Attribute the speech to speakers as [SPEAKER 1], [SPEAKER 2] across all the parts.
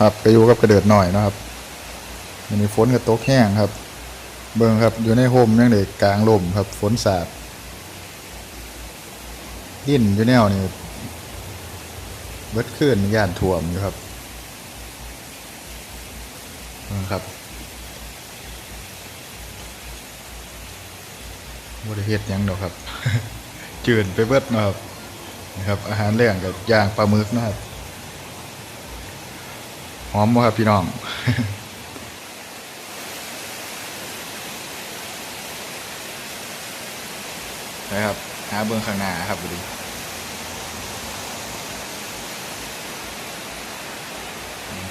[SPEAKER 1] ครับไปอยู่กับกระเดิดหน่อยนะครับมันมีฝนกับตกแห้งครับ เบิ่งครับอยู่ในโฮมยังเด็กกลางลมครับ ฝนสาดดินอยู่แนวนี่เบิดขึ้นย่านท่วมอยู่ครับเบิ่งครับบริเฮ็ดยังดอกครับ จืดไปเบิดนะครับนะครับ อาหารแรงกับย่างปลาหมึกนะครับ หอมบ่ครับพี่น้องนะครับหาเบื้องข้างหน้าครับดูดิ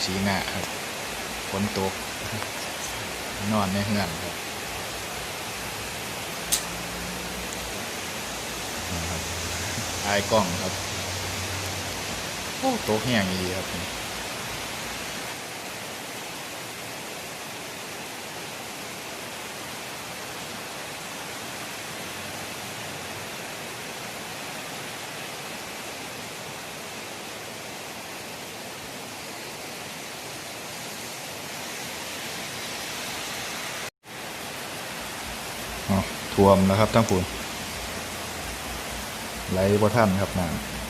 [SPEAKER 1] ชี้หน้าครับฝนตก นอนในเฮือนครับอายกล้องครับ โอ้โตแห้งดีครับ ท่วมนะครับทั้งปูนไหลบ่ท่านครับน้ำ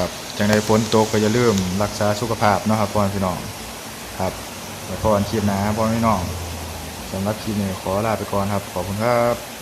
[SPEAKER 1] ครับจังใดฝนตกก็อย่าลืมรักษาสุขภาพเนาะครับพ่อพี่น้องครับแล้วพอกันคลิปหน้าพ่อพี่น้องสำหรับคลิปนี้ขอลาไปก่อนครับ ขอบคุณครับ